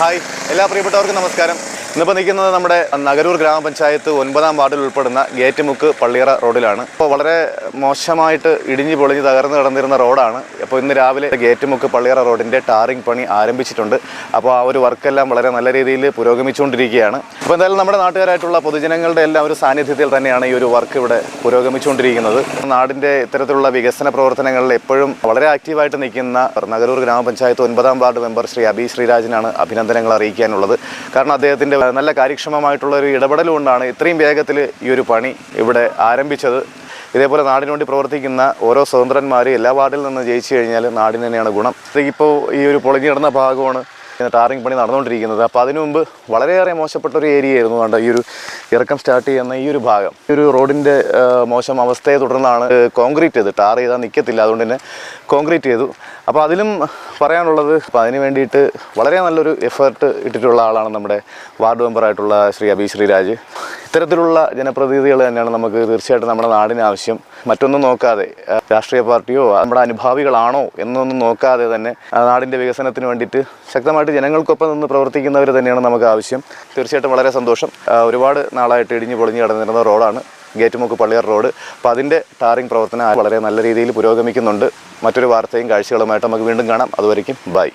Hi എല്ലാ പ്രിയപ്പെട്ടവർക്കും നമസ്കാരം. ഇന്നിപ്പോൾ നിൽക്കുന്നത് നമ്മുടെ നഗരൂർ ഗ്രാമപഞ്ചായത്ത് ഒൻപതാം വാർഡിൽ ഉൾപ്പെടുന്ന ഗേറ്റുമുക്ക് പള്ളിയറ റോഡിലാണ്. ഇപ്പോൾ വളരെ മോശമായിട്ട് ഇടിഞ്ഞു പൊളിഞ്ഞ് തകർന്നു കിടന്നിരുന്ന റോഡാണ്. അപ്പോൾ ഇന്ന് രാവിലെ ഗേറ്റുമുക്ക് പള്ളിയറ റോഡിന്റെ ടാറിംഗ് പണി ആരംഭിച്ചിട്ടുണ്ട്. അപ്പോൾ ആ ഒരു വർക്കെല്ലാം വളരെ നല്ല രീതിയിൽ പുരോഗമിച്ചുകൊണ്ടിരിക്കുകയാണ്. അപ്പോൾ എന്തായാലും നമ്മുടെ നാട്ടുകാരായിട്ടുള്ള പൊതുജനങ്ങളുടെ എല്ലാം ഒരു സാന്നിധ്യത്തിൽ തന്നെയാണ് ഈ ഒരു വർക്ക് ഇവിടെ പുരോഗമിച്ചുകൊണ്ടിരിക്കുന്നത്. നാടിന്റെ ഇത്തരത്തിലുള്ള വികസന പ്രവർത്തനങ്ങളിൽ എപ്പോഴും വളരെ ആക്റ്റീവായിട്ട് നിൽക്കുന്ന നഗരൂർ ഗ്രാമപഞ്ചായത്ത് ഒൻപതാം വാർഡ് മെമ്പർ ശ്രീ അബി ശ്രീരാജിനാണ് അഭിനന്ദനങ്ങൾ അറിയിക്കാനുള്ളത്. കാരണം അദ്ദേഹത്തിന്റെ നല്ല കാര്യക്ഷമമായിട്ടുള്ള ഒരു ഇടപെടൽ കൊണ്ടാണ് ഇത്രയും വേഗത്തിൽ ഈ ഒരു പണി ഇവിടെ ആരംഭിച്ചത്. ഇതേപോലെ നാടിനു വേണ്ടി പ്രവർത്തിക്കുന്ന ഓരോ സ്വതന്ത്രന്മാർ എല്ലാ വാർഡിൽ നിന്ന് ജയിച്ചു കഴിഞ്ഞാൽ നാടിന് തന്നെയാണ് ഗുണം. ഇപ്പോൾ ഈ ഒരു പൊളിഞ്ഞു കിടന്ന ഭാഗമാണ് ടാറിംഗ് പണി നടന്നുകൊണ്ടിരിക്കുന്നത്. അപ്പോൾ അതിനു മുമ്പ് വളരെയേറെ മോശപ്പെട്ട ഒരു ഏരിയ ആയിരുന്നു കണ്ട ഈ ഒരു ഇറക്കം സ്റ്റാർട്ട് ചെയ്യുന്ന ഈ ഒരു ഭാഗം. ഈ ഒരു റോഡിന്റെ മോശം അവസ്ഥയെ തുടർന്നാണ് കോൺക്രീറ്റ് ചെയ്ത്. ടാർ ചെയ്താൽ നിൽക്കത്തില്ല അതുകൊണ്ട് തന്നെ കോൺക്രീറ്റ് ചെയ്തു. അപ്പോൾ അതിലും പറയാനുള്ളത് അപ്പോൾ അതിന് വേണ്ടിയിട്ട് വളരെ നല്ലൊരു എഫേർട്ട് ഇട്ടിട്ടുള്ള ആളാണ് നമ്മുടെ വാർഡ് മെമ്പറായിട്ടുള്ള ശ്രീ അബി ശ്രീരാജ്. ഇത്തരത്തിലുള്ള ജനപ്രതിനിധികൾ തന്നെയാണ് നമുക്ക് തീർച്ചയായിട്ടും നമ്മുടെ നാടിന് ആവശ്യം. മറ്റൊന്നും നോക്കാതെ രാഷ്ട്രീയ പാർട്ടിയോ നമ്മുടെ അനുഭാവികളാണോ എന്നൊന്നും നോക്കാതെ തന്നെ നാടിന്റെ വികസനത്തിന് വേണ്ടിയിട്ട് ശക്തമായിട്ട് ജനങ്ങൾക്കൊപ്പം നിന്ന് പ്രവർത്തിക്കുന്നവർ തന്നെയാണ് നമുക്ക് ആവശ്യം. തീർച്ചയായിട്ടും വളരെ സന്തോഷം. ഒരുപാട് നാളായിട്ട് ഇടിഞ്ഞു പൊളിഞ്ഞു കിടന്നിരുന്ന റോഡാണ് ഗേറ്റുമുക്ക് പള്ളിയാർ റോഡ്. അപ്പോൾ അതിന്റെ ടാറിംഗ് പ്രവർത്തനം വളരെ നല്ല രീതിയിൽ പുരോഗമിക്കുന്നുണ്ട്. മറ്റൊരു വാർത്തയും കാഴ്ചകളുമായിട്ട് നമുക്ക് വീണ്ടും കാണാം. അതുവരയ്ക്കും ബൈ.